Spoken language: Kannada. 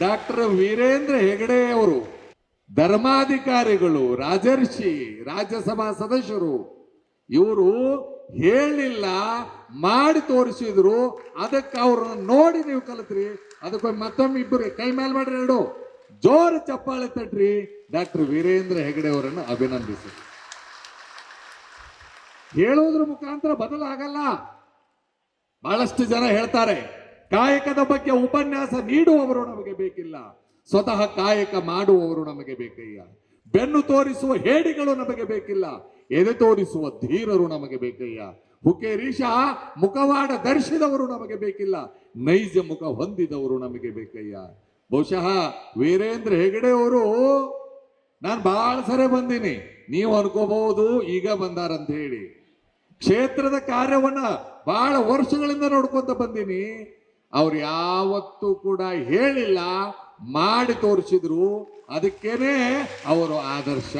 ಡಾಕ್ಟರ್ ವೀರೇಂದ್ರ ಹೆಗಡೆ ಅವರು, ಧರ್ಮಾಧಿಕಾರಿಗಳು, ರಾಜರ್ಷಿ, ರಾಜ್ಯಸಭಾ ಸದಸ್ಯರು, ಇವರು ಹೇಳಿಲ್ಲ, ಮಾಡಿ ತೋರಿಸಿದ್ರು, ಅದಕ್ಕೆ ಅವ್ರನ್ನ ನೋಡಿ ನೀವು ಕಲಿತ್ರಿ ಅದಕ್ಕೆ ಮತ್ತೊಮ್ಮೆ ಇಬ್ಬರು ಕೈ ಮೇಲೆ ಮಾಡ್ರಿ ಎರಡು. ಜೋರು ಚಪ್ಪಾಳೆ ತಟ್ರಿ, ಡಾಕ್ಟರ್ ವೀರೇಂದ್ರ ಹೆಗಡೆ ಅವರನ್ನು ಅಭಿನಂದಿಸಿ. ಹೇಳೋದ್ರ ಮುಖಾಂತರ ಬದಲಾಗಲ್ಲ. ಬಹಳಷ್ಟು ಜನ ಹೇಳ್ತಾರೆ ಕಾಯಕದ ಬಗ್ಗೆ ಉಪನ್ಯಾಸ ನೀಡುವವರು ನಮಗೆ ಬೇಕಿಲ್ಲ. ಸ್ವತಃ ಕಾಯಕ ಮಾಡುವವರು ನಮಗೆ ಬೇಕಯ್ಯ. ಬೆನ್ನು ತೋರಿಸುವ ಹೇಡಿಗಳು ನಮಗೆ ಬೇಕಿಲ್ಲ. ಎದೆ ತೋರಿಸುವ ಧೀರರು ನಮಗೆ ಬೇಕಯ್ಯ. ಹುಕೇರೀಶ ಮುಖವಾಡ ಧರಿಸಿದವರು ನಮಗೆ ಬೇಕಿಲ್ಲ. ನೈಜ ಮುಖ ಹೊಂದಿದವರು ನಮಗೆ ಬೇಕಯ್ಯ. ಬಹುಶಃ ವೀರೇಂದ್ರ ಹೆಗಡೆ ಅವರು, ನಾನು ಬಹಳ ಸರಿ ಬಂದೀನಿ. ನೀವು ಅನ್ಕೋಬಹುದು, ಈಗ ಬಂದಾರಂತ ಹೇಳಿ. ಕ್ಷೇತ್ರದ ಕಾರ್ಯವನ್ನ ಬಹಳ ವರ್ಷಗಳಿಂದ ನೋಡ್ಕೊಂತ ಬಂದೀನಿ. ಅವ್ರು ಯಾವತ್ತೂ ಕೂಡ ಹೇಳಿಲ್ಲ ಮಾಡಿ ತೋರಿಸಿದ್ರು ಅದಕ್ಕೇನೆ ಅವರು ಆದರ್ಶ.